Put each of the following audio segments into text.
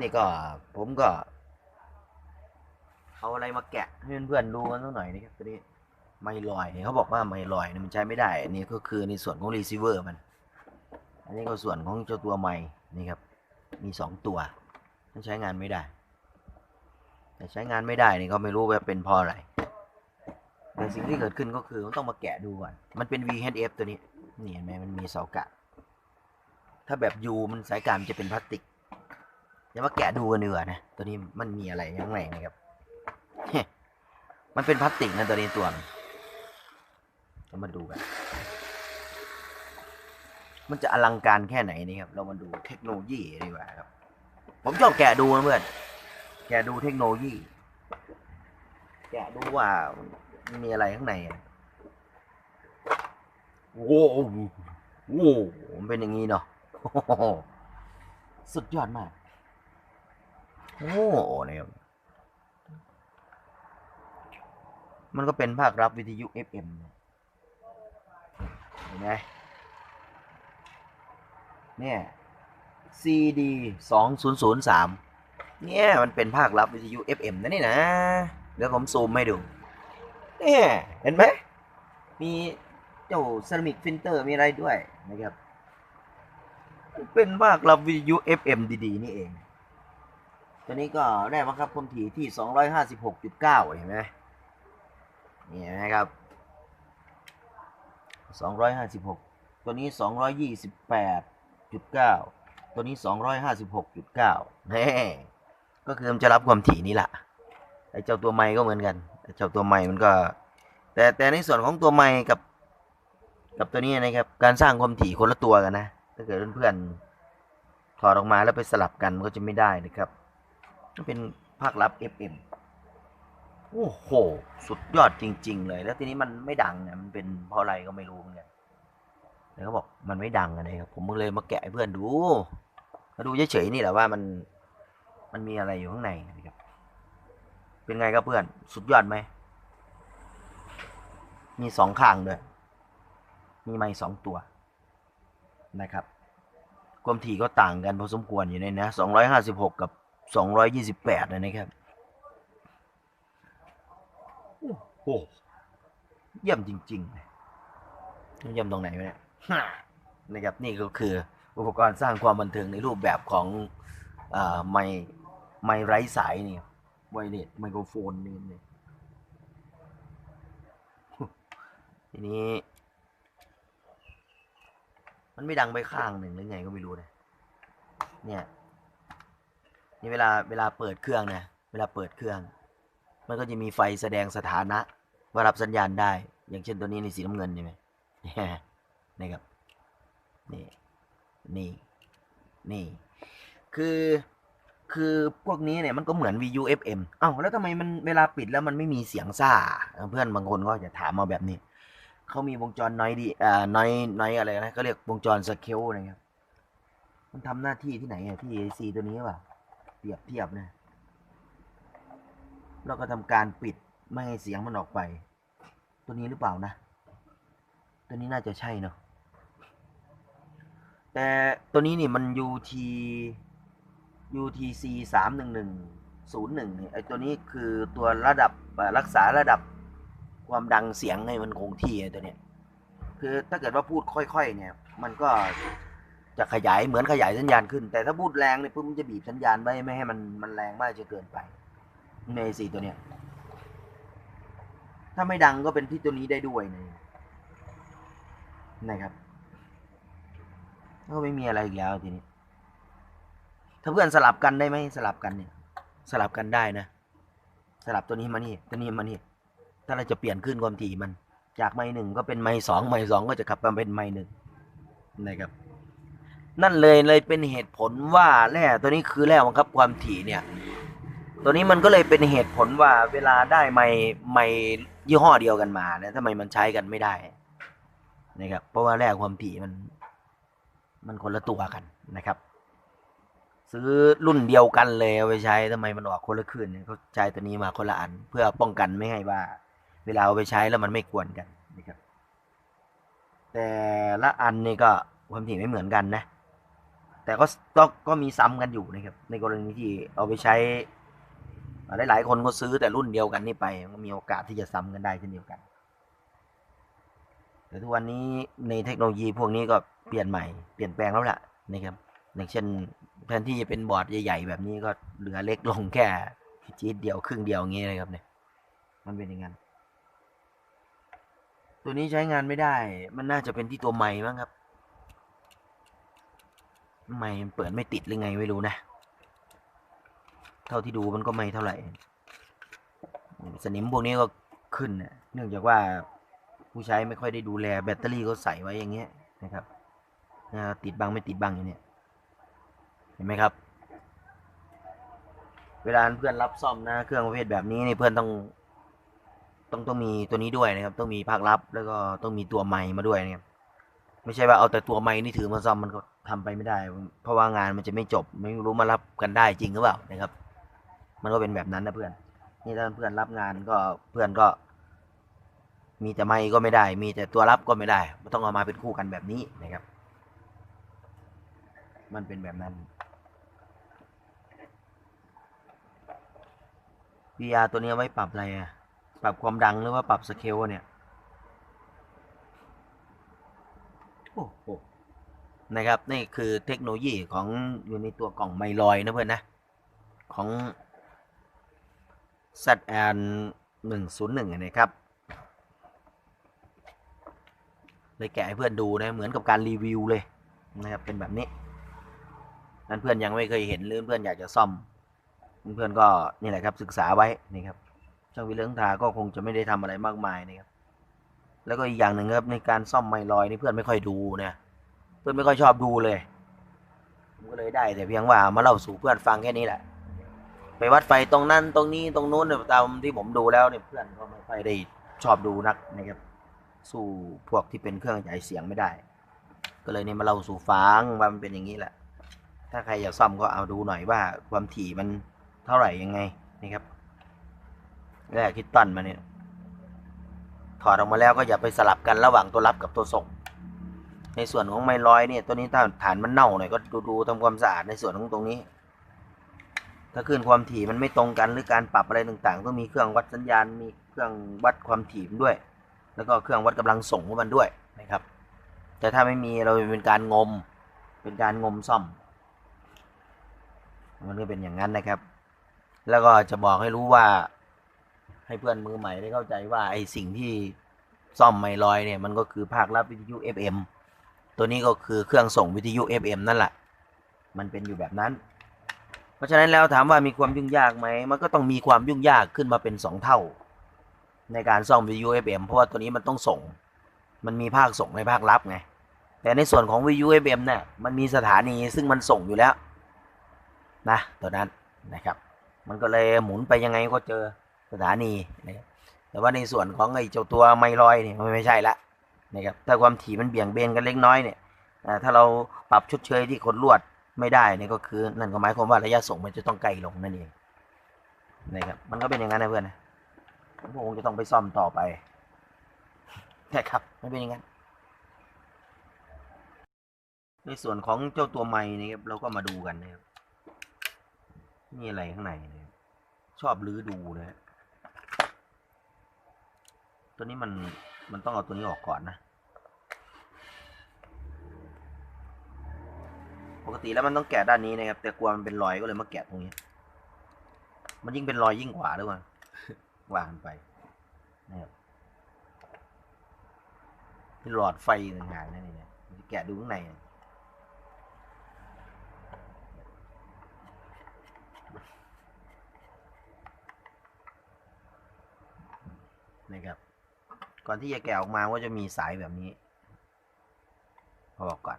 นี่ก็ผมก็ เอาอะไรมาแกะให้เพื่อนๆดูกันสักหน่อยนะครับตัวนี้ไมลอยเนี่ยเขาบอกว่าไมลอยเนี่ยมันใช้ไม่ได้อันนี้ก็คือในส่วนของรีเซิเวอร์มัน อันนี้ก็ส่วนของเจ้าตัวไมนี่ครับ มีสองตัวมันใช้งานไม่ได้ แต่ใช้งานไม่ได้นี่ก็ไม่รู้ว่าเป็นเพราะอะไรแต่สิ่งที่เกิดขึ้นก็คือต้องมาแกะดูก่อน มันเป็น VHF ตัวนี้ นี่เห็นไหมมันมีเสากะ ถ้าแบบ U มันสายกามันจะเป็นพลาสติก เดี๋ยวมาแกะดูกันดีกว่านะ ตัวนี้มันมีอะไรยังไงนะครับ มันเป็นพลาสติกนะตัวนี้ตัวมันเรามาดูกัน มันจะอลังการแค่ไหนนี่ครับ เรามาดูเทคโนโลยีดีกว่าครับ ผมชอบแกะดูนะเพื่อน แกะดูเทคโนโลยี แกะดูว่ามันมีอะไรข้างในอะโว้โหโว้โหมันเป็นอย่างนี้เนาะสุดยอดมาก โอ้นี่ยครับมันก็เป็นภาครับวิทยุ FM เห็นไหมเนี่ย CD สองศูนย์ศูนย์สามเนี่ย มันเป็นภาครับวิทยุ FM นะนี่นะ เดี๋ยวผมซูมให้ดู เนี่ย เห็นไหม มีเจ้าเซรามิกฟิลเตอร์มีอะไรด้วยนะครับ เป็นภาครับวิทยุ FM ดี ๆ นี่เอง ตัวนี้ก็ได้มาครับความถี่ที่ 256.9 เห็นไหมนี่เห็นไหมครับ 256 ตัวนี้ 228.9 ตัวนี้ 256.9แน่ก็คือมันจะรับความถี่นี่แหละไอ้เจ้าตัวไม้ก็เหมือนกันไอ้เจ้าตัวไม้มันก็ แต่แต่ในส่วนของตัวไม้กับ กับตัวนี้นะครับ การสร้างความถี่คนละตัวกันนะ ถ้าเกิดเพื่อนๆถอดออกมาแล้วไปสลับกันมันก็จะไม่ได้นะครับ เป็นภาคลับ FM โอ้โห สุดยอดจริง ๆ เลย แล้วทีนี้มันไม่ดังเนี่ยมันเป็นเพราะอะไรก็ไม่รู้เหมือนกันแล้วเขาบอกมันไม่ดังอะไรครับ ผมก็เลยมาแกะให้เพื่อนดูมาดูเฉยๆนี่แหละว่ามันมันมีอะไรอยู่ข้างในนะครับ เป็นไงครับเพื่อน สุดยอดไหม มีสองข้างด้วย มีไม้สองตัวนะครับ ความถี่ก็ต่างกันพอสมควรอยู่ในนะสองร้อยห้าสิบหกกับ สองร้อยยี่สิบแปดนะครับโอ้โหเยี่ยมจริงๆเลยเยี่ยมตรงไหนวะเนี่ยนะครับนี่ก็คืออุปกรณ์สร้างความบันเทิงในรูปแบบของอ่าไมค์ไมค์ไร้สายนี่ไวเลสไมโครโฟนนี่นี่ทีนี้ มันไม่ดังไปข้างหนึ่งหรือไงก็ไม่รู้นะเนี่ย นี่เวลาเวลาเปิดเครื่องนะเวลาเปิดเครื่อง มันก็จะมีไฟแสดงสถานะว่ารับสัญญาณได้ อย่างเช่นตัวนี้ในสีน้ำเงินใช่ไหมนี่ครับนี่นี่นี่คือคือพวกนี้เนี่ยมันก็เหมือน VU FM เอ้าแล้วทำไมมันเวลาปิดแล้วมันไม่มีเสียงซ่า เพื่อนบางคนก็จะถามมาแบบนี้ เขามีวงจรน้อยดีอ่าน้อยน้อยอะไรนะก็เรียกวงจรสเกลนะครับมันทำหน้าที่ที่ไหนอะที่ AC ตัวนี้ป่ะ เปรียบเทียบนะแล้วก็ทำการปิดไม่ให้เสียงมันออกไป ตัวนี้หรือเปล่านะ ตัวนี้น่าจะใช่เนาะแต่ตัวนี้นี่มัน UT UTC สามหนึ่งหนึ่งศูนย์หนึ่งไอตัวนี้คือตัวระดับรักษาระดับความดังเสียงให้มันคงที่ไอ้ตัวเนี้ยคือถ้าเกิดว่าพูดค่อย ๆ เนี่ย มันก็ จะขยายเหมือนขยายสัญญาณขึ้น แต่ถ้าพูดแรงเนี่ยปุ๊บมันจะบีบสัญญาณไว้ไม่ให้มันมันแรงมากจะเกินไปในสี่ตัวเนี้ย ถ้าไม่ดังก็เป็นที่ตัวนี้ได้ด้วยนะนะครับก็ไม่มีอะไรอีกแล้วทีนี้ ถ้าเพื่อนสลับกันได้ไหมสลับกันเนี่ย สลับกันได้นะ สลับตัวนี้มานี่ตัวนี้มานี่ ถ้าเราจะเปลี่ยนขึ้นความถี่มัน จากไม้หนึ่งก็เป็นไม้สองไม้สองก็จะกลับมาเป็นไม้หนึ่งนะครับ นั่นเลยเลยเป็นเหตุผลว่าแร่ตัวนี้คือแร่บังคับความถี่เนี่ย ตัวนี้มันก็เลยเป็นเหตุผลว่าเวลาได้ไม้ไม้ยี่ห้อเดียวกันมาเนี่ยทำไมมันใช้กันไม่ได้นะครับ เพราะว่าแร่ความถี่มัน มันคนละตัวกันนะครับ ซื้อรุ่นเดียวกันเลยเอาไปใช้ทำไมมันออกคนละคืนเนี่ยเขาใช้ตัวนี้มาคนละอัน เพื่อป้องกันไม่ให้ว่า เวลาเอาไปใช้แล้วมันไม่กวนกันนะครับ แต่ละอันนี่ก็ความถี่ไม่เหมือนกันนะ แต่ก็ก็ก็มีซ้ำกันอยู่นะครับในกรณีที่เอาไปใช้หลายๆคนก็ซื้อแต่รุ่นเดียวกันนี่ไปก็มีโอกาสที่จะซ้ำกันได้เช่นเดียวกันแต่ทุกวันนี้ในเทคโนโลยีพวกนี้ก็เปลี่ยนใหม่เปลี่ยนแปลงแล้วล่ะนะครับอย่างเช่นแทนที่จะเป็นบอร์ดใหญ่ๆแบบนี้ก็เหลือเล็กลงแค่จี๊ดเดียวครึ่งเดียวอย่างเงี้ยเลยครับเนี่ยมันเป็นอย่างนั้นตัวนี้ใช้งานไม่ได้ มันน่าจะเป็นที่ตัวไม้มั้งครับ ไม้มันเปิดไม่ติดหรือไงไม่รู้นะ เท่าที่ดูมันก็ไม่เท่าไหร่ สนิมพวกนี้ก็ขึ้นนะเนื่องจากว่าผู้ใช้ไม่ค่อยได้ดูแลแบตเตอรี่ก็ใส่ไว้อย่างเงี้ยนะครับติดบังไม่ติดบังอย่างเนี้ยเห็นไหมครับ เวลาเพื่อนรับซ่อมนะเครื่องประเภทแบบนี้นี่เพื่อนต้องต้องต้องมีตัวนี้ด้วยนะครับ ต้องมีภาครับ แล้วก็ต้องมีตัวไม้มาด้วยนะครับไม่ใช่ว่าเอาแต่ตัวไม้นี่ถือมาซ่อมมันก็ ทำไปไม่ได้ เพราะว่างานมันจะไม่จบ ไม่รู้มารับกันได้จริงหรือเปล่านะครับ มันก็เป็นแบบนั้นนะเพื่อน นี่ถ้าเพื่อนรับงานก็เพื่อนก็ มีแต่ไม้ก็ไม่ได้ มีแต่ตัวรับก็ไม่ได้ มันต้องเอามาเป็นคู่กันแบบนี้นะครับ มันเป็นแบบนั้น VR ตัวนี้ไว้ปรับอะไรอะปรับความดังหรือว่าปรับสเกลเนี่ย โอ้โห นะครับ นี่คือเทคโนโลยีของอยู่ในตัวกล่องไมลอยนะเพื่อนนะ ของ ZN 101นะครับเลยแกะให้เพื่อนดูนะเหมือนกับการรีวิวเลยนะครับเป็นแบบนี้นั่นเพื่อนยังไม่เคยเห็นหรือเพื่อนอยากจะซ่อม เพื่อนก็นี่แหละครับศึกษาไว้นี่ครับช่างวิเรื่องทาก็คงจะไม่ได้ทำอะไรมากมายนะครับ แล้วก็อีกอย่างหนึ่งครับในการซ่อมไมลอยนี่เพื่อนไม่ค่อยดูนะ เพื่อนไม่ค่อยชอบดูเลยผมก็เลยได้ แต่เพียงว่ามาเล่าสู่เพื่อนฟังแค่นี้แหละ ไปวัดไฟตรงนั้นตรงนี้ตรงนู้นเนี่ยตามที่ผมดูแล้วเนี่ยเพื่อนก็ไม่ค่อยได้ชอบดูนักนะครับ สู้พวกที่เป็นเครื่องขยายเสียงไม่ได้ ก็เลยเนี่ยมาเล่าสู่ฟังว่ามันเป็นอย่างนี้แหละ ถ้าใครอยากซ่อมก็เอาดูหน่อยว่าความถี่มันเท่าไหร่ยังไงนี่ครับแรกคิดตันมาเนี่ยถอดออกมาแล้วก็อย่าไปสลับกันระหว่างตัวรับกับตัวส่ง ในส่วนของไมลอยเนี่ยตัวนี้ถ้าฐานมันเน่าหน่อยก็ดูดูทำความสะอาดในส่วนของตรงนี้ ถ้าขึ้นความถี่มันไม่ตรงกันหรือการปรับอะไรต่างๆต้องมีเครื่องวัดสัญญาณมีเครื่องวัดความถี่ด้วย แล้วก็เครื่องวัดกำลังส่งของมันด้วยนะครับ แต่ถ้าไม่มีเราเป็นการงม เป็นการงมซ่อม มันก็เป็นอย่างนั้นนะครับ แล้วก็จะบอกให้รู้ว่า ให้เพื่อนมือใหม่ได้เข้าใจว่าไอ้สิ่งที่ซ่อมไมลอยเนี่ยมันก็คือภาครับวิทยุ FM ตัวนี้ก็คือเครื่องส่งวิทยุ FM นั่นแหละ มันเป็นอยู่แบบนั้น เพราะฉะนั้นแล้วถามว่ามีความยุ่งยากไหม มันก็ต้องมีความยุ่งยากขึ้นมาเป็นสองเท่า ในการซ่อมวิทยุ FM เพราะว่าตัวนี้มันต้องส่ง มันมีภาคส่งในภาครับไง แต่ในส่วนของวิทยุ FM เนี่ย มันมีสถานีซึ่งมันส่งอยู่แล้วนะตัวนั้นนะครับ มันก็เลยหมุนไปยังไงก็เจอสถานีนะครับแต่ว่าในส่วนของไอ้เจ้าตัวไมลอยเนี่ยมันไม่ใช่ละ นะครับถ้าความถี่มันเบี่ยงเบนกันเล็กน้อยเนี่ยถ้าเราปรับชดเชยที่คนลวดไม่ได้เนี่ยก็คือนั่นก็หมายความว่าระยะส่งมันจะต้องไกลลงนั่นเองนะครับมันก็เป็นอย่างนั้นนะเพื่อนนะผมคงจะต้องไปซ่อมต่อไปนะครับมันเป็นอย่างนั้นในส่วนของเจ้าตัวไม้นะครับเราก็มาดูกันนะครับมีอะไรข้างในเนี่ยชอบลื้อดูนะตัวนี้มันมันต้องเอาตัวนี้ออกก่อนนะ ปกติแล้วมันต้องแกะด้านนี้นะครับ แต่กลัวมันเป็นรอยก็เลยมาแกะตรงนี้ มันยิ่งเป็นรอยยิ่งกว่าด้วยว่ะวางไปนะครับเป็นหลอดไฟต่างหากนะนี่เนี่ยแกะดูข้างในนะครับ ก่อนที่จะแกะออกมาก็จะมีสายแบบนี้เอาออกก่อน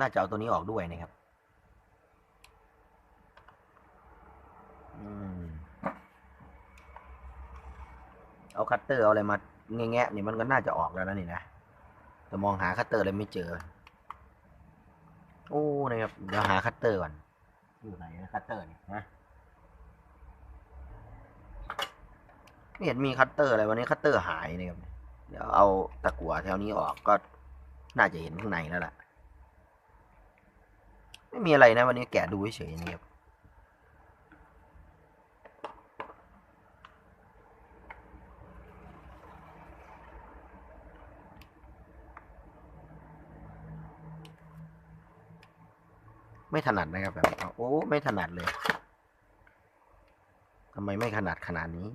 น่าจะเอาตัวนี้ออกด้วยนะครับอเอาคัตเตอร์เอาอะไรมาแงะๆนี่มันก็น่าจะออกแล้วนะนี่นะแต่มองหาคัตเตอร์เลยไม่เจอ โอ้นะครับเดี๋ยวหาคัตเตอร์ก่อนอยู่ไหนนะคัตเตอร์เนี่ยนะไม่เห็นมีคัตเตอร์อะไรวันนี้คัตเตอร์หายนะครับเดี๋ยวเอาตะกั่วแถวนี้ออกก็น่าจะเห็นข้างในแล้วล่ะ ไม่มีอะไรนะวันนี้แกะดูเฉยๆนี่ครับไม่ถนัดนะครับแบบโอ้ไม่ถนัดเลยทำไมไม่ถนัดขนาดนี้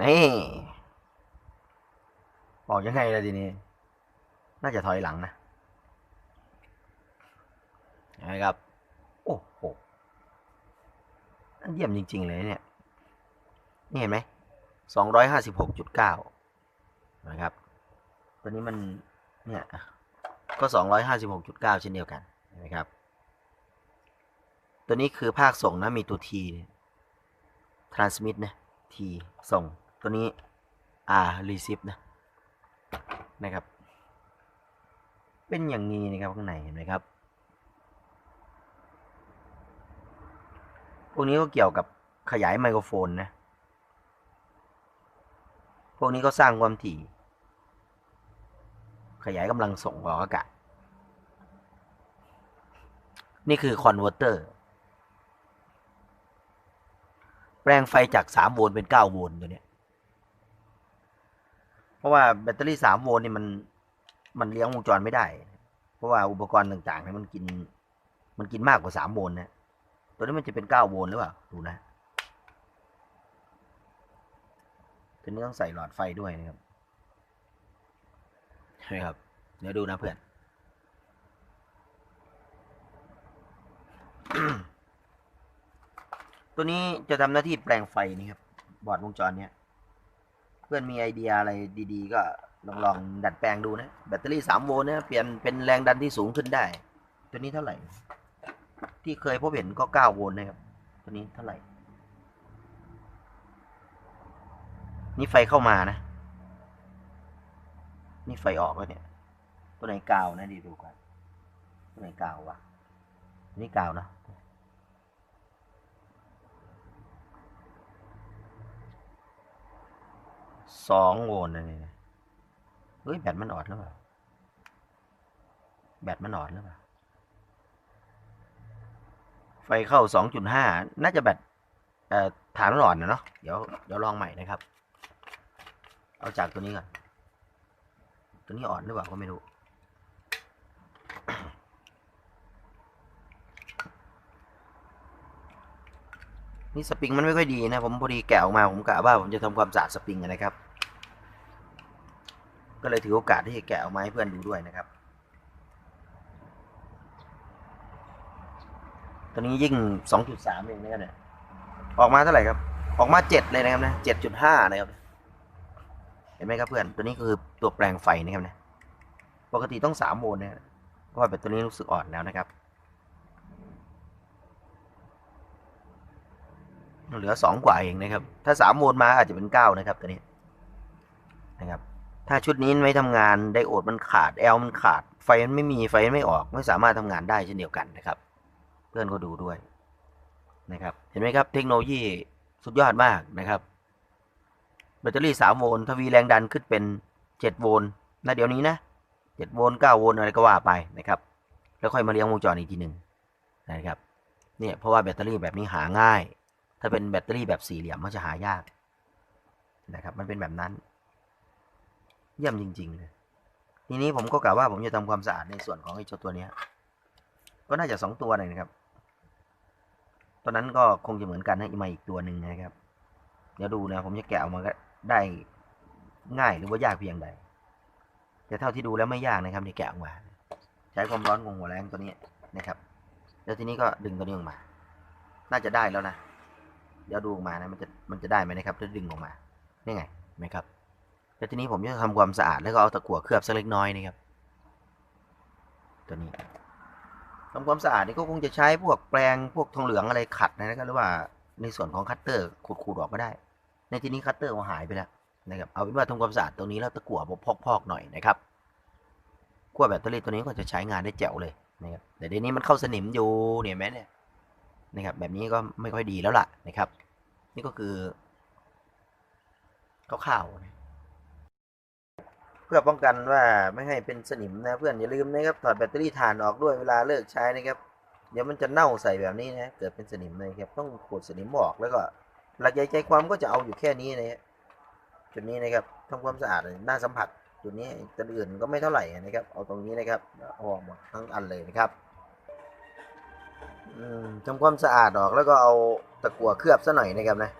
นี่ออกยังไงล่ะทีนี้ น่าจะถอยหลังนะ นะครับ โอ้โหอันเยี่ยมจริง ๆ เลยเนี่ย นี่เห็นไหมสองร้อยห้าสิบหกจุดเก้านะครับ ตัวนี้มัน เนี่ย ก็สองร้อยห้าสิบหกจุดเก้าเช่นเดียวกันนไหมครับ ตัวนี้คือภาคส่งนะ มีตัว T transmit นะ T ส่ง ตัวนี้ R receive นะ นะครับ เป็นอย่างนี้นะครับข้างในเห็นไหมครับ พวกนี้ก็เกี่ยวกับขยายไมโครโฟนนะ พวกนี้ก็สร้างความถี่ ขยายกำลังส่งออกอากาศ นี่คือคอนเวอร์เตอร์ แปลงไฟจาก 3 โวลต์เป็น 9 โวลต์ตัวเนี้ย เพราะว่าแบตเตอรี่ 3 โวลต์นี่มัน มันเลี้ยงวงจรไม่ได้ เพราะว่าอุปกรณ์ต่างๆเนี่ยมันกิน มันกินมากกว่า 3 โวลต์นะ ตัวนี้มันจะเป็น9โวลต์หรือเปล่า ดูนะตัวนี้ต้องใส่หลอดไฟด้วยนะครับใช่ครับ เดี๋ยวดูนะเพื่อน ตัวนี้จะทำหน้าที่แปลงไฟนี่ครับ บอร์ดวงจรเนี้ย เพื่อนมีไอเดียอะไรดีๆ ก็ลองลองดัดแปลงดูนะ แบตเตอรี่สามโวลต์เนี่ยเปลี่ยนเป็นแรงดันที่สูงขึ้นได้ ตัวนี้เท่าไหร่ ที่เคยพบเห็นก็เก้าโวลต์นะครับ ตัวนี้เท่าไหร่ นี่ไฟเข้ามานะ นี่ไฟออกแล้วเนี่ย ตัวไหนกาวนะดีดูก่อนตัวไหนกาววะนี่กาวนะสองโวลต์นะเนี่นะเฮ้ยแบตมันอ่อนหรือเปล่า แบตมันอ่อนหรือเปล่า ไฟเข้าสองจุดห้าน่าจะแบตฐานมันอ่อนนะเนาะเดี๋ยวเดี๋ยวลองใหม่นะครับ เอาจากตัวนี้ก่อน ตัวนี้อ่อนหรือเปล่าก็ไม่รู้นี่สปริงมันไม่ค่อยดีนะ ผมพอดีแกะออกมาผมกะว่าผมจะทำความสะอาดสปริงนะครับ ก็เลยถือโอกาสที่จะแกะออกมาให้เพื่อนดูด้วยนะครับ ตัวนี้ยิ่ง 2.3 เองนะครับเนี่ยออกมาเท่าไหร่ครับ ออกมา 7 เลยนะครับนะ 7.5 นะครับ เห็นไหมครับเพื่อน ตัวนี้คือตัวแปลงไฟนะครับนะปกติต้อง 3 โวลต์นะเพราะว่าแบตตัวนี้รู้สึกอ่อนแล้วนะครับ เหลือสองกว่าเองนะครับ ถ้าสามโวลต์มาอาจจะเป็นเก้านะครับตัวนี้นะครับ ถ้าชุดนี้ไม่ทำงานไดโอดมันขาดแอลมันขาดไฟมันไม่มีไฟมันไม่ออกไม่สามารถทำงานได้เช่นเดียวกันนะครับ เพื่อนก็ดูด้วยนะครับเห็นไหมครับเทคโนโลยีสุดยอดมากนะครับ แบตเตอรี่สามโวลต์ทวีแรงดันขึ้นเป็นเจ็ดโวลต์นะเดี๋ยวนี้นะเจ็ดโวลต์เก้าโวลต์อะไรก็ว่าไปนะครับ แล้วค่อยมาเลี้ยงวงจรอีกทีหนึ่งนะครับเนี่ยเพราะว่าแบตเตอรี่แบบนี้หาง่าย ถ้าเป็นแบตเตอรี่แบบสี่เหลี่ยมมันจะหายากนะครับมันเป็นแบบนั้น เยี่ยมจริงๆเลยทีนี้ผมก็กะว่าผมจะทำความสะอาดในส่วนของไอ้เจ้าตัวเนี้ ก็น่าจะสองตัวเลยนะครับ ตอนนั้นก็คงจะเหมือนกันนะอีมาอีกตัวหนึ่งนะครับ เดี๋ยวดูนะผมจะแกะออกมาได้ง่ายหรือว่ายากเพียงใด แต่เท่าที่ดูแล้วไม่ยากนะครับที่แกะออกมา ใช้ความร้อนของหัวแรงตัวนี้นะครับ แล้วทีนี้ก็ดึงตัวนี้ออกมา น่าจะได้แล้วนะ เดี๋ยวดูออกมานะมันจะมันจะได้ไหมนะครับถ้าดึงออกมา นี่ไงไหมครับ แล้วทีนี้ผมจะทำความสะอาดแล้วก็เอาตะกั่วเคลือบสักเล็กน้อยนะครับ ตัวนี้ ทำความสะอาดนี่ก็คงจะใช้พวกแปรงพวกทองเหลืองอะไรขัดนะครับหรือว่าในส่วนของคัตเตอร์ขูดๆออกก็ได้ ในที่นี้คัตเตอร์มันหายไปแล้วนะครับเอาเป็นว่าทำความสะอาดตรงนี้แล้วตะกั่วพอกๆหน่อยนะครับขั้วแบตเตอรี่ตัวนี้ก็จะใช้งานได้แจ๋วเลยนะครับแต่เดี๋ยวนี้มันเข้าสนิมอยู่เนี่ยไหมเนี่ยนะครับแบบนี้ก็ไม่ค่อยดีแล้วล่ะนะครับ นี่ก็คือคร่าวๆนะ พื่อป้องกันว่าไม่ให้เป็นสนิมนะเพื่อนอย่าลืมนะครับถอดแบตเตอรี่ถ่านออกด้วยเวลาเลิกใช้นะครับ เดี๋ยวมันจะเน่าใส่แบบนี้นะเกิดเป็นสนิมเลยครับต้องขูดสนิมออกแล้วก็หลักใหญ่ใจความก็จะเอาอยู่แค่นี้นะจุดนี้นะครับทำความสะอาดหน้าสัมผัสจุดนี้จุดอื่นก็ไม่เท่าไหร่นะครับ เอาตรงนี้นะครับออกหมดทั้งอันเลยนะครับอืมทำความสะอาดออกแล้วก็เอาตะกั่วเคลือบซะหน่อยนะครับนะ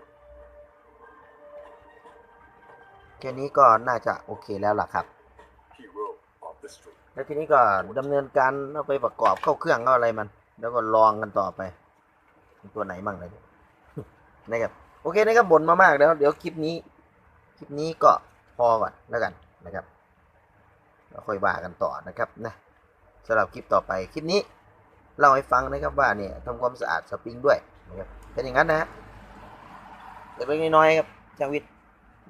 แค่นี้ก็น่าจะโอเคแล้วล่ะครับ แล้วทีนี้ก็ดำเนินการเอาไปประกอบเข้าเครื่องเข้าอะไรมัน แล้วก็ลองกันต่อไป ตัวไหนมั่งเลยนะครับโอเคนะครับบ่นมามากแล้ว เดี๋ยวคลิปนี้ คลิปนี้ก็พอก่อนแล้วกันนะครับแล้วค่อยว่ากันต่อนะครับนะสำหรับคลิปต่อไปคลิปนี้เล่าให้ฟังนะครับว่าเนี่ยทำความสะอาดสปริงด้วยนะครับเป็นอย่างนั้นนะฮะเล็กๆน้อยๆครับช่างวิทย์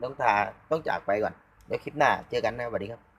ต้องทาต้องจากไปก่อน เดี๋ยวคลิปหน้าเจอกันนะสวัสดีครับ